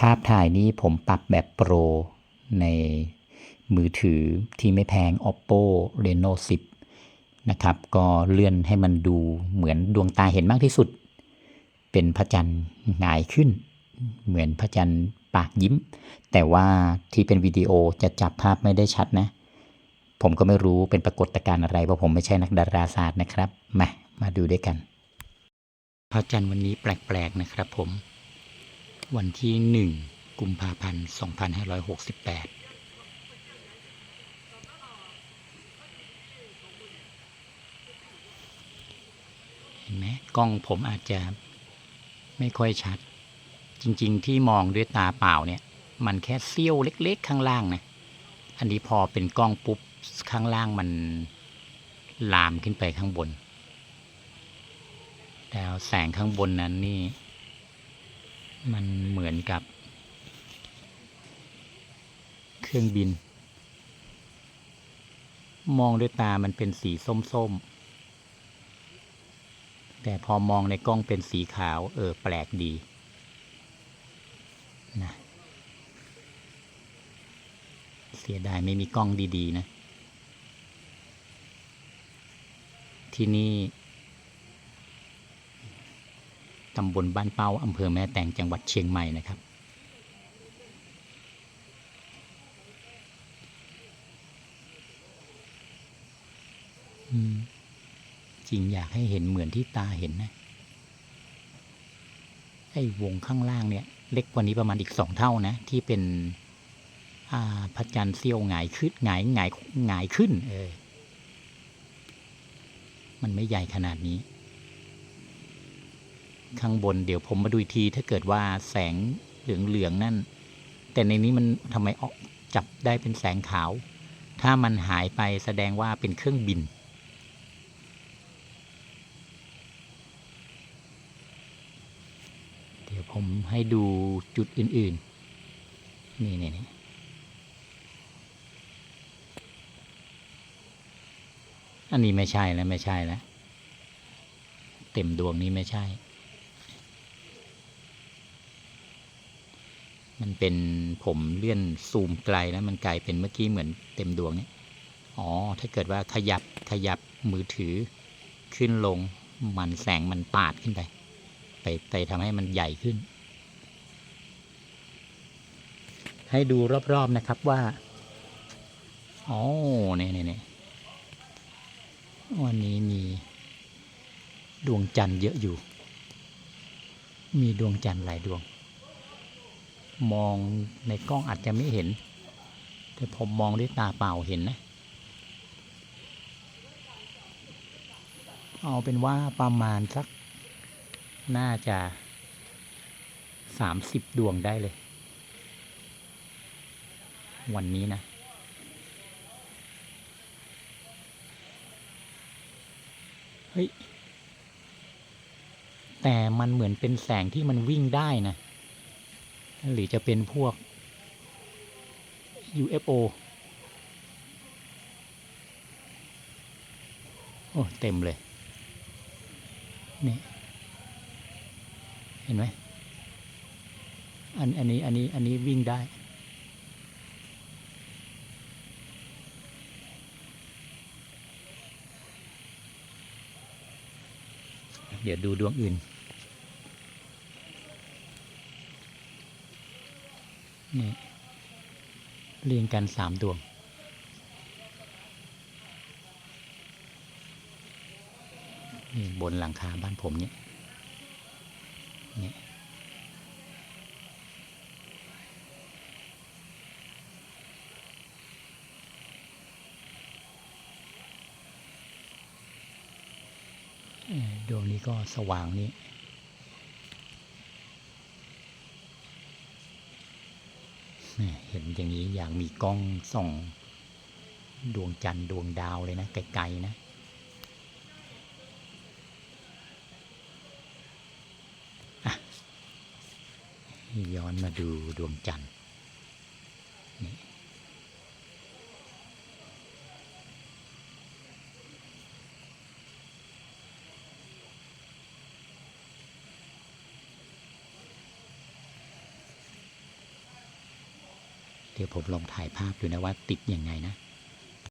ภาพถ่ายนี้ผมปรับแบบโปรในมือถือที่ไม่แพง oppo reno 10 นะครับ ก็เลื่อนให้มันดูเหมือนดวงตาเห็นมากที่สุด เป็นพระจันทร์หงายขึ้น เหมือนพระจันทร์ปากยิ้ม แต่ว่าที่เป็นวิดีโอจะจับภาพไม่ได้ชัดนะ ผมก็ไม่รู้เป็นปรากฏการณ์อะไร เพราะผมไม่ใช่นักดาราศาสตร์นะครับ มา มาดูด้วยกัน พระจันทร์วันนี้แปลกๆนะครับผม วันที่ 1 กุมภาพันธ์ 2568เห็นไหมกล้องผมอาจจะไม่ค่อยชัด จริงๆ ที่มองด้วยตาเปล่าเนี่ย มันแค่เสี้ยวเล็กๆ ข้างล่างนะ อันนี้พอเป็นกล้องปุ๊บ ข้างล่างมันลามขึ้นไปข้างบน แล้วแสงข้างบนนั้นนี่ มันเหมือนกับ เครื่องบิน มองด้วยตามันเป็นสีส้มๆ แต่พอมองในกล้องเป็นสีขาว เออ แปลกดีนะเสียดายไม่มีกล้องดี ๆ นะ ที่นี่ ตำบลบ้านเป้าอำเภอแม่แตงจังหวัดเชียงใหม่นะครับ จริงอยากให้เห็นเหมือนที่ตาเห็นนะ ไอ้วงข้างล่างเนี่ย เล็กกว่านี้ประมาณอีกสองเท่านะ ที่เป็นอ่าพระจันทร์เสี้ยวหงายขึ้นหงายหงายหงายขึ้น เออ มันไม่ใหญ่ขนาดนี้ ข้างบน เดี๋ยวผมมาดูอีกที ถ้าเกิดว่าแสงเหลืองๆนั่น แต่ในนี้มันทำไมออกจับได้เป็นแสงขาว ถ้ามันหายไปแสดงว่าเป็นเครื่องบิน เดี๋ยวผมให้ดูจุดอื่นๆ นี่นี่นี่อันนี้ไม่ใช่แล้วไม่ใช่แล้วเต็มดวงนี้ไม่ใช่ มันเป็นผมเลื่อนซูมไกลแล้วมันกลายเป็นเมื่อกี้เหมือนเต็มดวงเนี่ยอ๋อ ถ้าเกิดว่าขยับขยับมือถือขึ้นลงมันแสงมันปาดขึ้นไป ไปไปทำให้มันใหญ่ขึ้น ให้ดูรอบๆนะครับว่าอ๋อเนี่ยเนี่ยเนี่ยวันนี้มีดวงจันทร์เยอะอยู่ มีดวงจันทร์หลายดวง มองในกล้องอาจจะไม่เห็น แต่ผมมองด้วยตาเปล่าเห็นนะ เอาเป็นว่าประมาณสัก น่าจะสามสิบดวงได้เลย วันนี้นะ เฮ้ย แต่มันเหมือนเป็นแสงที่มันวิ่งได้นะ หรือจะเป็นพวก UFO โอ้ เต็มเลย นี่ เห็นไหมอันอันนี้อันนี้อันนี้วิ่งได้ เดี๋ยวดูดวงอื่น นี่เรียงกันสามดวง นี่บนหลังคาบ้านผมเนี่ยนี่ดวงนี้ก็สว่างนี่แหม่ เห็นอย่างนี้อยากมีกล้องส่องดวงจันทร์ดวงดาวเลยนะไกลๆนะย้อนมาดูดวงจันทร์นี่ เดี๋ยวผมลองถ่ายภาพดูนะว่าติดยังไงนะ